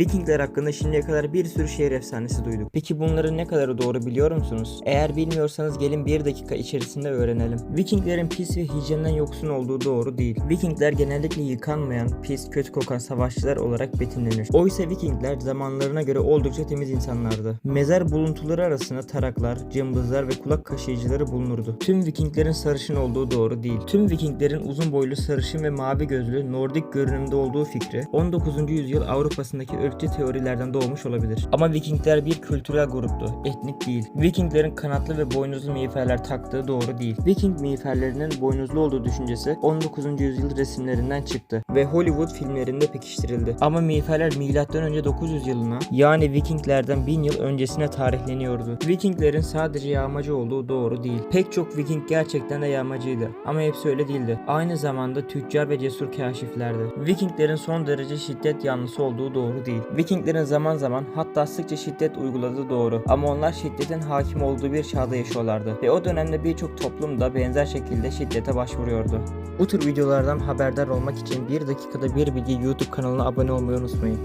Vikingler hakkında şimdiye kadar bir sürü şehir efsanesi duyduk. Peki bunların ne kadarı doğru biliyor musunuz? Eğer bilmiyorsanız gelin bir dakika içerisinde öğrenelim. Vikinglerin pis ve hijyenden yoksun olduğu doğru değil. Vikingler genellikle yıkanmayan, pis, kötü kokan savaşçılar olarak betimlenir. Oysa Vikingler zamanlarına göre oldukça temiz insanlardı. Mezar buluntuları arasında taraklar, cımbızlar ve kulak kaşıyıcıları bulunurdu. Tüm Vikinglerin sarışın olduğu doğru değil. Tüm Vikinglerin uzun boylu sarışın ve mavi gözlü Nordik görünümde olduğu fikri 19. yüzyıl Avrupa'sındaki ırkçı teorilerden doğmuş olabilir. Ama Vikingler bir kültürel gruptu, etnik değil. Vikinglerin kanatlı ve boynuzlu miğferler taktığı doğru değil. Viking miğferlerinin boynuzlu olduğu düşüncesi 19. yüzyıl resimlerinden çıktı ve Hollywood filmlerinde pekiştirildi. Ama miğferler M.Ö. 900 yılına yani Vikinglerden 1000 yıl öncesine tarihleniyordu. Vikinglerin sadece yağmacı olduğu doğru değil. Pek çok Viking gerçekten de yağmacıydı ama hepsi öyle değildi. Aynı zamanda tüccar ve cesur kaşiflerdi. Vikinglerin son derece şiddet yanlısı olduğu doğru değil. Vikinglerin zaman zaman hatta sıkça şiddet uyguladığı doğru ama onlar şiddetin hakim olduğu bir çağda yaşıyorlardı ve o dönemde birçok toplum da benzer şekilde şiddete başvuruyordu. Bu tür videolardan haberdar olmak için bir dakikada bir bilgi YouTube kanalına abone olmayı unutmayın.